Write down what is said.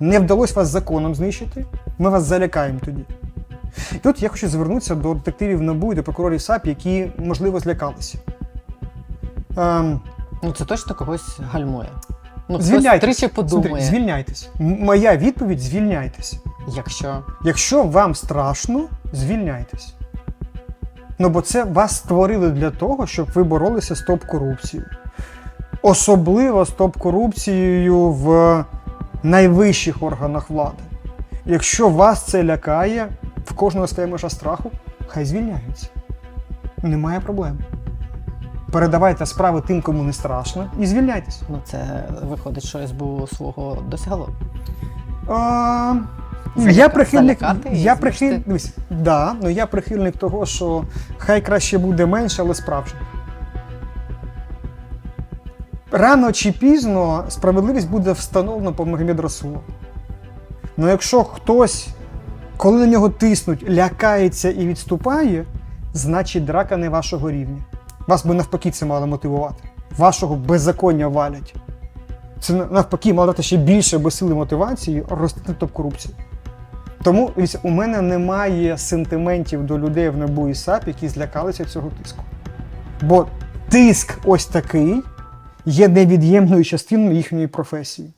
Не вдалося вас законом знищити, ми вас залякаємо тоді. І тут я хочу звернутися до детективів НАБУ і до прокурорів САП, які, можливо, злякалися. Ем, Ну це точно когось гальмує. Ну, хтось тричі подумає, Смотри, звільняйтесь. М- Моя відповідь звільняйтесь. якщо Якщо вам страшно, звільняйтесь. Ну бо це вас створили для того, щоб ви боролися з топ-корупцією. Особливо з топ-корупцією в найвищих органах влади. Якщо вас це лякає, в кожного своя межа страху, хай звільняються. Немає проблем. Передавайте справи тим, кому не страшно, і звільняйтесь. ну це виходить, що СБУ свого досягло. А, я прихильник. Я? Дивись, да, ну я прихильник того, що хай краще буде менше, але справжнє. Рано чи пізно справедливість буде встановлена по Магомед Расулу. Ну якщо хтось, коли на нього тиснуть, лякається і відступає, значить драка не вашого рівня. Вас би навпаки це мало мотивувати. Вашого беззаконня валять. Це навпаки мало дати ще більше безсили мотивації ростити топ-корупцію. Тому дивіться, у мене немає сентиментів до людей в НАБУ і САП, які злякалися цього тиску. Бо тиск ось такий є невід'ємною частиною їхньої професії.